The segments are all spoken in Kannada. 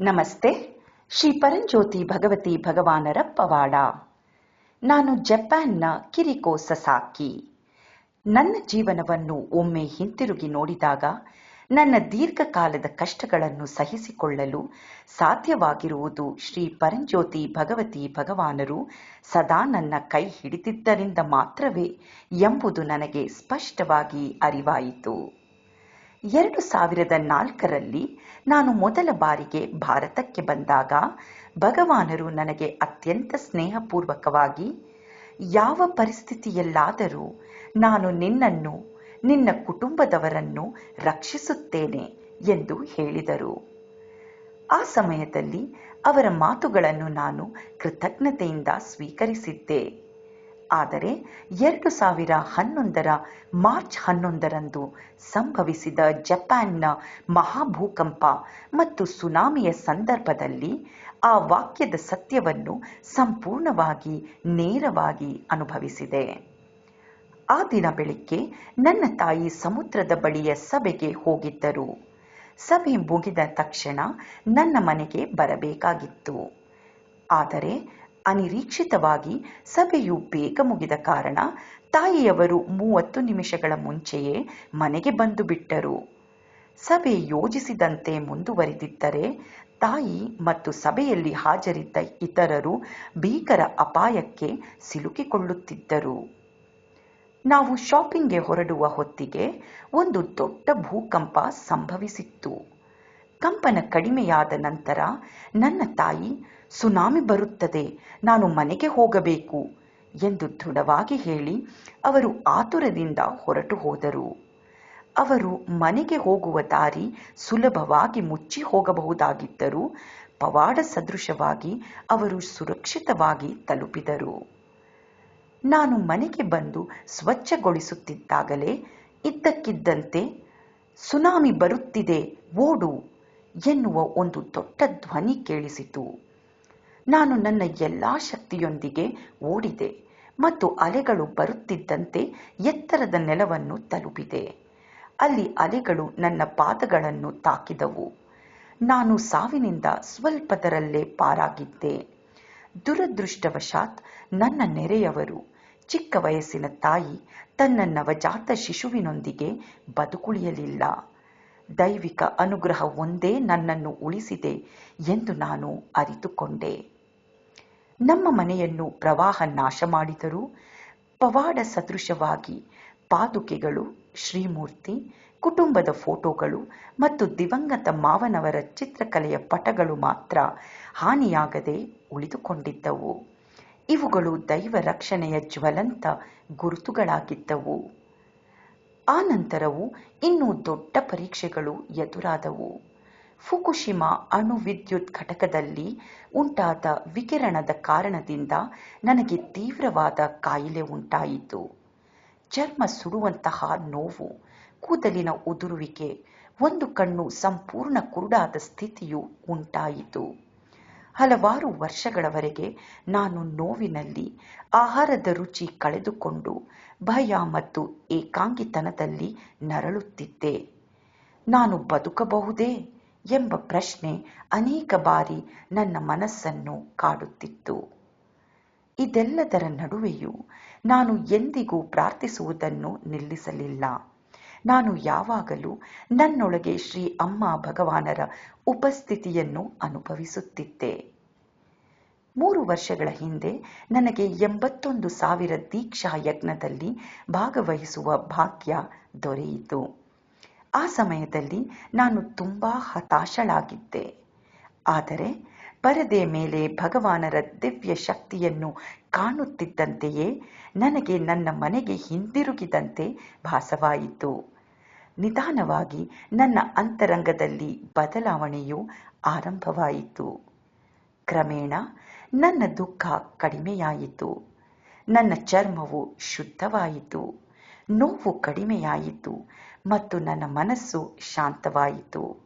ನಮಸ್ತೆ. ಶ್ರೀ ಪರಂಜ್ಯೋತಿ ಭಗವತಿ ಭಗವಾನರ ಪವಾಡ. ನಾನು ಜಪಾನ್ನ ಕಿರಿಕೋ ಸಸಾಕಿ. ನನ್ನ ಜೀವನವನ್ನು ಒಮ್ಮೆ ಹಿಂತಿರುಗಿ ನೋಡಿದಾಗ ನನ್ನ ದೀರ್ಘಕಾಲದ ಕಷ್ಟಗಳನ್ನು ಸಹಿಸಿಕೊಳ್ಳಲು ಸಾಧ್ಯವಾಗಿರುವುದು ಶ್ರೀ ಪರಂಜ್ಯೋತಿ ಭಗವತಿ ಭಗವಾನರು ಸದಾ ನನ್ನ ಕೈ ಹಿಡಿದಿದ್ದರಿಂದ ಮಾತ್ರವೇ ಎಂಬುದು ನನಗೆ ಸ್ಪಷ್ಟವಾಗಿ ಅರಿವಾಯಿತು. ಎರಡು ಸಾವಿರದ ನಾಲ್ಕರಲ್ಲಿ ನಾನು ಮೊದಲ ಬಾರಿಗೆ ಭಾರತಕ್ಕೆ ಬಂದಾಗ ಭಗವಾನರು ನನಗೆ ಅತ್ಯಂತ ಸ್ನೇಹಪೂರ್ವಕವಾಗಿ, ಯಾವ ಪರಿಸ್ಥಿತಿಯಲ್ಲಾದರೂ ನಾನು ನಿನ್ನನ್ನು, ನಿನ್ನ ಕುಟುಂಬದವರನ್ನು ರಕ್ಷಿಸುತ್ತೇನೆ ಎಂದು ಹೇಳಿದರು. ಆ ಸಮಯದಲ್ಲಿ ಅವರ ಮಾತುಗಳನ್ನು ನಾನು ಕೃತಜ್ಞತೆಯಿಂದ ಸ್ವೀಕರಿಸಿದ್ದೆ. ಆದರೆ ಎರಡು ಸಾವಿರ ಹನ್ನೊಂದರ ಮಾರ್ಚ್ ಹನ್ನೊಂದರಂದು ಸಂಭವಿಸಿದ ಜಪಾನ್ನ ಮಹಾಭೂಕಂಪ ಮತ್ತು ಸುನಾಮಿಯ ಸಂದರ್ಭದಲ್ಲಿ ಆ ವಾಕ್ಯದ ಸತ್ಯವನ್ನು ಸಂಪೂರ್ಣವಾಗಿ ನೇರವಾಗಿ ಅನುಭವಿಸಿದೆ. ಆ ದಿನ ಬೆಳಿಗ್ಗೆ ನನ್ನ ತಾಯಿ ಸಮುದ್ರದ ಬಳಿಯ ಸಭೆಗೆ ಹೋಗಿದ್ದರು. ಸಭೆ ಮುಗಿದ ತಕ್ಷಣ ನನ್ನ ಮನೆಗೆ ಬರಬೇಕಾಗಿತ್ತು. ಆದರೆ ಅನಿರೀಕ್ಷಿತವಾಗಿ ಸಭೆಯು ಬೇಗ ಮುಗಿದ ಕಾರಣ ತಾಯಿಯವರು ಮೂವತ್ತು ನಿಮಿಷಗಳ ಮುಂಚೆಯೇ ಮನೆಗೆ ಬಂದು ಬಿಟ್ಟರು. ಸಭೆ ಯೋಜಿಸಿದಂತೆ ಮುಂದುವರಿದಿದ್ದರೆ ತಾಯಿ ಮತ್ತು ಸಭೆಯಲ್ಲಿ ಹಾಜರಿದ್ದ ಇತರರು ಭೀಕರ ಅಪಾಯಕ್ಕೆ ಸಿಲುಕಿಕೊಳ್ಳುತ್ತಿದ್ದರು. ನಾವು ಶಾಪಿಂಗ್ಗೆ ಹೊರಡುವ ಹೊತ್ತಿಗೆ ಒಂದು ದೊಡ್ಡ ಭೂಕಂಪ ಸಂಭವಿಸಿತ್ತು. ಕಂಪನ ಕಡಿಮೆಯಾದ ನಂತರ, ನನ್ನ ತಾಯಿ, ಸುನಾಮಿ ಬರುತ್ತದೆ, ನಾನು ಮನೆಗೆ ಹೋಗಬೇಕು ಎಂದು ದೃಢವಾಗಿ ಹೇಳಿ ಅವರು ಆತುರದಿಂದ ಹೊರಟು ಹೋದರು. ಅವರು ಮನೆಗೆ ಹೋಗುವ ದಾರಿ ಸುಲಭವಾಗಿ ಮುಚ್ಚಿ ಹೋಗಬಹುದಾಗಿದ್ದರೂ ಪವಾಡ ಸದೃಶವಾಗಿ ಅವರು ಸುರಕ್ಷಿತವಾಗಿ ತಲುಪಿದರು. ನಾನು ಮನೆಗೆ ಬಂದು ಸ್ವಚ್ಛಗೊಳಿಸುತ್ತಿದ್ದಾಗಲೇ ಇದ್ದಕ್ಕಿದ್ದಂತೆ ಸುನಾಮಿ ಬರುತ್ತಿದೆ, ಓಡು ಎನ್ನುವ ಒಂದು ದೊಡ್ಡ ಧ್ವನಿ ಕೇಳಿಸಿತು. ನಾನು ನನ್ನ ಎಲ್ಲಾ ಶಕ್ತಿಯೊಂದಿಗೆ ಓಡಿದೆ ಮತ್ತು ಅಲೆಗಳು ಬರುತ್ತಿದ್ದಂತೆ ಎತ್ತರದ ನೆಲವನ್ನು ತಲುಪಿದೆ. ಅಲ್ಲಿ ಅಲೆಗಳು ನನ್ನ ಪಾದಗಳನ್ನು ತಾಕಿದವು. ನಾನು ಸಾವಿನಿಂದ ಸ್ವಲ್ಪದರಲ್ಲೇ ಪಾರಾಗಿದ್ದೆ. ದುರದೃಷ್ಟವಶಾತ್ ನನ್ನ ನೆರೆಯವರು, ಚಿಕ್ಕ ವಯಸ್ಸಿನ ತಾಯಿ, ತನ್ನ ನವಜಾತ ಶಿಶುವಿನೊಂದಿಗೆ ಬದುಕುಳಿಯಲಿಲ್ಲ. ದೈವಿಕ ಅನುಗ್ರಹ ಒಂದೇ ನನ್ನನ್ನು ಉಳಿಸಿದೆ ಎಂದು ನಾನು ಅರಿತುಕೊಂಡೆ. ನಮ್ಮ ಮನೆಯನ್ನು ಪ್ರವಾಹ ನಾಶ ಮಾಡಿದರೂ ಪವಾಡ ಸದೃಶವಾಗಿ ಪಾದುಕೆಗಳು, ಶ್ರೀಮೂರ್ತಿ, ಕುಟುಂಬದ ಫೋಟೋಗಳು ಮತ್ತು ದಿವಂಗತ ಮಾವನವರ ಚಿತ್ರಕಲೆಯ ಪಟಗಳು ಮಾತ್ರ ಹಾನಿಯಾಗದೆ ಉಳಿದುಕೊಂಡಿದ್ದವು. ಇವುಗಳು ದೈವ ರಕ್ಷಣೆಯ ಜ್ವಲಂತ ಗುರುತುಗಳಾಗಿದ್ದವು. ಆ ನಂತರವೂ ಇನ್ನೂ ದೊಡ್ಡ ಪರೀಕ್ಷೆಗಳು ಎದುರಾದವು. ಫುಕುಶಿಮಾ ಅಣು ವಿದ್ಯುತ್ ಘಟಕದಲ್ಲಿ ಉಂಟಾದ ವಿಕಿರಣದ ಕಾರಣದಿಂದ ನನಗೆ ತೀವ್ರವಾದ ಕಾಯಿಲೆ ಉಂಟಾಯಿತು. ಚರ್ಮ ಸುಡುವಂತಹ ನೋವು, ಕೂದಲಿನ ಉದುರುವಿಕೆ, ಒಂದು ಕಣ್ಣು ಸಂಪೂರ್ಣ ಕುರುಡಾದ ಸ್ಥಿತಿಯು ಉಂಟಾಯಿತು. ಹಲವಾರು ವರ್ಷಗಳವರೆಗೆ ನಾನು ನೋವಿನಲ್ಲಿ ಆಹಾರದ ರುಚಿ ಕಳೆದುಕೊಂಡು ಭಯ ಮತ್ತು ಏಕಾಂಗಿತನದಲ್ಲಿ ನರಳುತ್ತಿದ್ದೆ. ನಾನು ಬದುಕಬಹುದೇ ಎಂಬ ಪ್ರಶ್ನೆ ಅನೇಕ ಬಾರಿ ನನ್ನ ಮನಸ್ಸನ್ನು ಕಾಡುತ್ತಿತ್ತು. ಇದೆಲ್ಲದರ ನಡುವೆಯೂ ನಾನು ಎಂದಿಗೂ ಪ್ರಾರ್ಥಿಸುವುದನ್ನು ನಿಲ್ಲಿಸಲಿಲ್ಲ. ನಾನು ಯಾವಾಗಲೂ ನನ್ನೊಳಗೆ ಶ್ರೀ ಅಮ್ಮ ಭಗವಾನರ ಉಪಸ್ಥಿತಿಯನ್ನು ಅನುಭವಿಸುತ್ತಿದ್ದೆ. ಮೂರು ವರ್ಷಗಳ ಹಿಂದೆ ನನಗೆ ಎಂಬತ್ತೊಂದು ಸಾವಿರ ದೀಕ್ಷಾ ಯಜ್ಞದಲ್ಲಿ ಭಾಗವಹಿಸುವ ಭಾಗ್ಯ ದೊರೆಯಿತು. ಆ ಸಮಯದಲ್ಲಿ ನಾನು ತುಂಬಾ ಹತಾಶಳಾಗಿದ್ದೆ. ಆದರೆ ಪರದೆ ಮೇಲೆ ಭಗವಾನರ ದಿವ್ಯ ಶಕ್ತಿಯನ್ನು ಕಾಣುತ್ತಿದ್ದಂತೆಯೇ ನನಗೆ ನನ್ನ ಮನೆಗೆ ಹಿಂದಿರುಗಿದಂತೆ ಭಾಸವಾಯಿತು. ನಿಧಾನವಾಗಿ ನನ್ನ ಅಂತರಂಗದಲ್ಲಿ ಬದಲಾವಣೆಯು ಆರಂಭವಾಯಿತು. ಕ್ರಮೇಣ ನನ್ನ ದುಃಖ ಕಡಿಮೆಯಾಯಿತು. ನನ್ನ ಚರ್ಮವು ಶುದ್ಧವಾಯಿತು. ನೋವು ಕಡಿಮೆಯಾಯಿತು ಮತ್ತು ನನ್ನ ಮನಸ್ಸು ಶಾಂತವಾಯಿತು.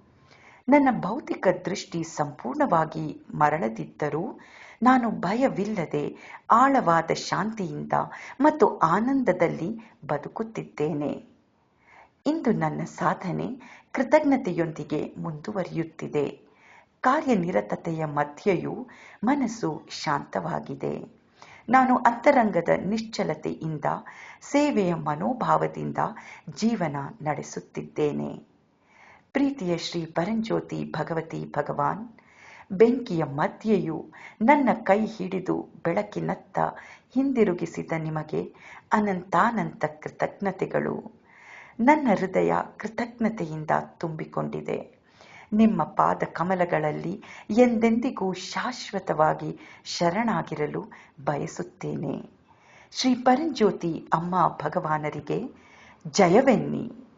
ನನ್ನ ಭೌತಿಕ ದೃಷ್ಟಿ ಸಂಪೂರ್ಣವಾಗಿ ಮರಳದಿದ್ದರೂ ನಾನು ಭಯವಿಲ್ಲದೆ ಆಳವಾದ ಶಾಂತಿಯಿಂದ ಮತ್ತು ಆನಂದದಲ್ಲಿ ಬದುಕುತ್ತಿದ್ದೇನೆ. ಇಂದು ನನ್ನ ಸಾಧನೆ ಕೃತಜ್ಞತೆಯೊಂದಿಗೆ ಮುಂದುವರಿಯುತ್ತಿದೆ. ಕಾರ್ಯನಿರತತೆಯ ಮಧ್ಯೆಯೂ ಮನಸ್ಸು ಶಾಂತವಾಗಿದೆ. ನಾನು ಅಂತರಂಗದ ನಿಶ್ಚಲತೆಯಿಂದ, ಸೇವೆಯ ಮನೋಭಾವದಿಂದ ಜೀವನ ನಡೆಸುತ್ತಿದ್ದೇನೆ. ಪ್ರೀತಿಯ ಶ್ರೀ ಪರಂಜ್ಯೋತಿ ಭಗವತಿ ಭಗವಾನ್, ಬೆಂಕಿಯ ಮಧ್ಯೆಯೂ ನನ್ನ ಕೈ ಹಿಡಿದು ಬೆಳಕಿನತ್ತ ಹಿಂದಿರುಗಿಸಿದ ನಿಮಗೆ ಅನಂತಾನಂತ ಕೃತಜ್ಞತೆಗಳು. ನನ್ನ ಹೃದಯ ಕೃತಜ್ಞತೆಯಿಂದ ತುಂಬಿಕೊಂಡಿದೆ. ನಿಮ್ಮ ಪಾದ ಕಮಲಗಳಲ್ಲಿ ಎಂದೆಂದಿಗೂ ಶಾಶ್ವತವಾಗಿ ಶರಣಾಗಿರಲು ಬಯಸುತ್ತೇನೆ. ಶ್ರೀ ಪರಂಜ್ಯೋತಿ ಅಮ್ಮ ಭಗವಾನರಿಗೆ ಜಯವೆನ್ನಿ.